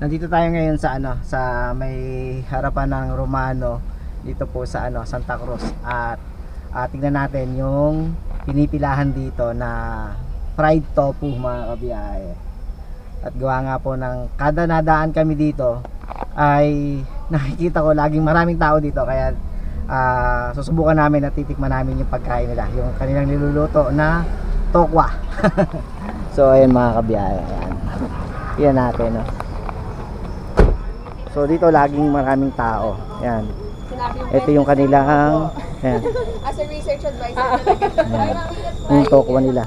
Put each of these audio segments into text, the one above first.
Nandito tayo ngayon sa ano, sa may harapan ng Romano dito po sa ano, Santa Cruz at ah, tingnan natin yung pinipilahan dito na fried tofu mga kabiyahe. At gawa nga po ng kada nadaan kami dito ay nakikita ko laging maraming tao dito kaya ah, susubukan namin at titikman namin yung pagkain nila, yung kanilang niluluto na tokwa. so ayun mga kabiyahe, ayan. Yan natin, no. So dito laging maraming tao. Yan. Sinabi yung Ito yung kanilang yan, As a research advisor talaga. yan. Yung tokwa nila.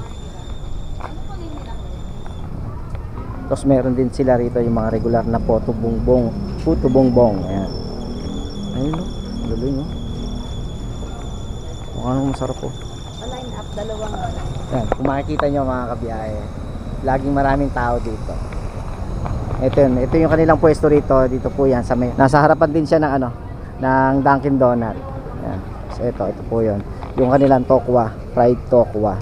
Tapos meron din sila rito yung mga regular na puto bongbong. Puto bongbong. Ayan. Ayun no. Galing no. Mukha nang masarap po. Line up, dalawang Yan. Kung makikita nyo mga kabiyahe, laging maraming tao dito. Ito yun. Ito yung kanilang pwesto rito. Dito po yan. Sa may, nasa harapan din siya ng ano, ng Dunkin Donut. Yan. So ito, ito po yun. Yung kanilang tokwa, fried tokwa.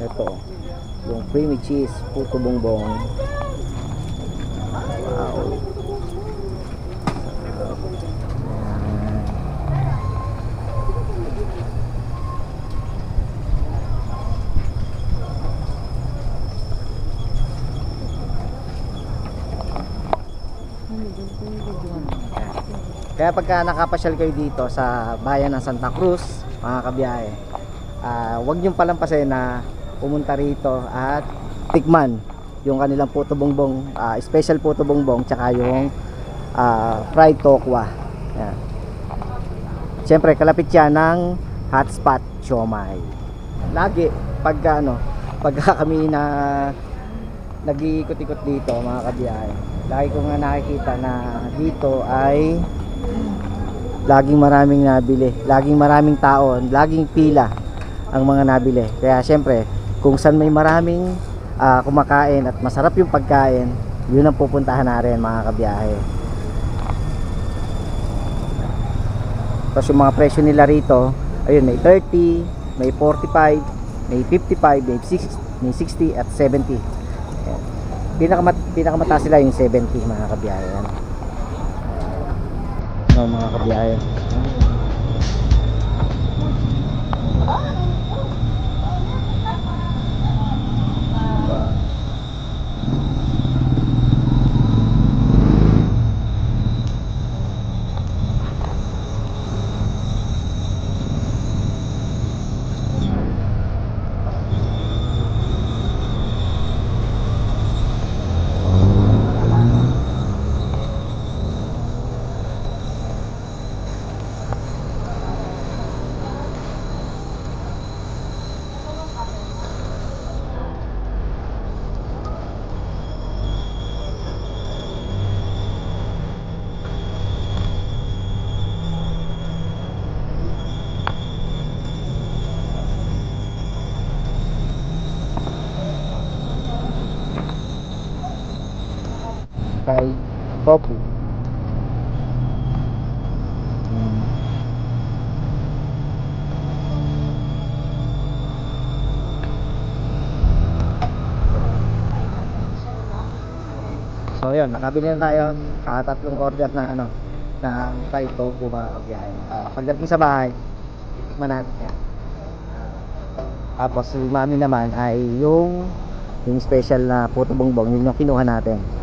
Ito, yung creamy cheese, puto bongbong. Wow. Ayan. Kaya pagka nakapasyal kayo dito sa bayan ng Santa Cruz, mga kabiyahe, ah wag niyong palampasin na pumunta rito at tikman yung kanilang puto bongbong, ah, special puto bongbong, tsaka yung ah, fried tokwa. Yan. Siyempre, kalapit siya ng hotspot siomay. Lagi, pagka ano, pagka kami na nag-iikot-ikot dito mga kabiyahe, lagi ko nga nakikita na dito ay laging maraming nabili, laging maraming tao, laging pila ang mga nabili. Kaya syempre, kung saan may maraming ah, kumakain at masarap yung pagkain, yun ang pupuntahan natin mga kabiyahe. Tapos yung mga presyo nila rito, ayun, may 30, may 45, may 55, may 60, may 60 at 70. Ayan. Pinakamat, pinakamataas sila yung 70 mga kabiyahe. Mga kabiyahe. Kay. Mm. So yun, nakabili na tayo ah, tatlong order na ano na fried tofu mga kabiyahe. Ah, pagdating sa bahay, tikman natin yan. Tapos yung mami naman ay yung yung special na puto bongbong, yun yung kinuha natin.